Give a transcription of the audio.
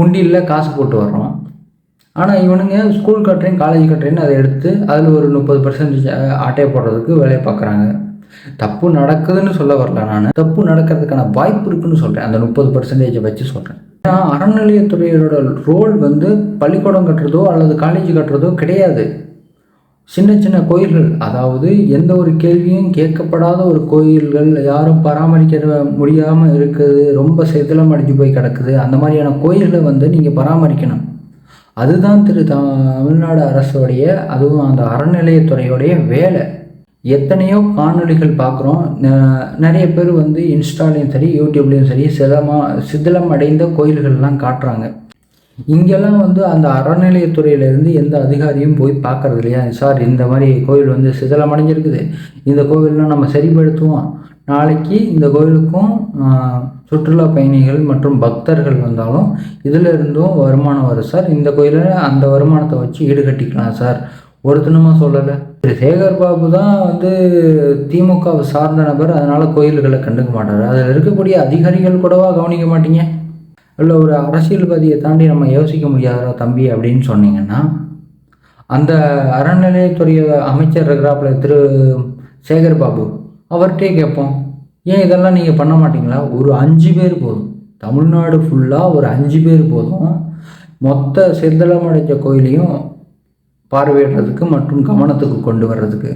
உண்டியில் காசு போட்டு வர்றோம். ஆனால் இவனுங்க ஸ்கூல் கட்டுறேன் காலேஜ் கட்டுறேன்னு அதை எடுத்து அதில் ஒரு முப்பது பர்சன்டேஜ் ஆட்டையை போடுறதுக்கு வேலையை பார்க்குறாங்க. தப்பு நடக்குதுன்னு சொல்ல வரல நான். தப்பு நடக்கிறதுக்கான வாய்ப்பு இருக்குன்னு சொல்கிறேன் அந்த முப்பது பர்சன்டேஜை வச்சு சொல்கிறேன் ஏன்னா அறநிலையத்துறையோட ரோல் வந்து பள்ளிக்கூடம் கட்டுறதோ அல்லது காலேஜ் கட்டுறதோ கிடையாது. சின்ன சின்ன கோயில்கள் அதாவது எந்த ஒரு கேள்வியும் கேட்கப்படாத ஒரு கோயில்கள் யாரும் பராமரிக்க முடியாமல் இருக்குது ரொம்ப சிதிலம் அடிஞ்சு போய் கிடக்குது அந்த மாதிரியான கோயில்களை வந்து நீங்கள் பராமரிக்கணும். அதுதான் திரு தமிழ்நாடு அரசுடைய அதுவும் அந்த அறநிலையத்துறையுடைய வேலை. எத்தனையோ காணொளிகள் பார்க்குறோம். நிறைய பேர் வந்து இன்ஸ்டாலையும் சரி யூடியூப்லேயும் சரி சிதமா சிதிலம் அடைந்த கோயில்கள்லாம் காட்டுறாங்க. இங்கெல்லாம் வந்து அந்த அறநிலையத்துறையிலேருந்து எந்த அதிகாரியும் போய் பார்க்கறது இல்லையா சார் இந்த மாதிரி கோயில் வந்து சிதலம் அடைஞ்சிருக்குது. இந்த கோவில்லாம் நம்ம சரிப்படுத்துவோம். நாளைக்கு இந்த கோயிலுக்கும் சுற்றுலா பயணிகள் மற்றும் பக்தர்கள் வந்தாலும் இதில் இருந்தும் வருமானம் வரும். சார் இந்த கோயிலில் அந்த வருமானத்தை வச்சு ஈடுகட்டிக்கலாம் சார். ஒருத்தனுமா சொல்லலை. திரு. சேகர் பாபு தான் வந்து திமுகவை சார்ந்த நபர். அதனால் கோயில்களை கண்டுக்க மாட்டார். அதில் இருக்கக்கூடிய அதிகாரிகள் கூடவா கவனிக்க மாட்டீங்க? இல்லை ஒரு அரசியல்வாதியை தாண்டி நம்ம யோசிக்க முடியாதா தம்பி அப்படின்னு சொன்னீங்கன்னா அந்த அறநிலையத்துறை அமைச்சர் இருக்கிறாப்புல திரு சேகர் பாபு அவர்கிட்டே கேட்போம். ஏன் இதெல்லாம் நீங்கள் பண்ண மாட்டீங்களா? ஒரு அஞ்சு பேர் போதும். தமிழ்நாடு ஃபுல்லாக ஒரு அஞ்சு பேர் போதும். மொத்த செந்தளமடைஞ்ச கோயிலையும் பார்வையிடுறதுக்கு மற்றும் கவனத்துக்கு கொண்டு வர்றதுக்கு.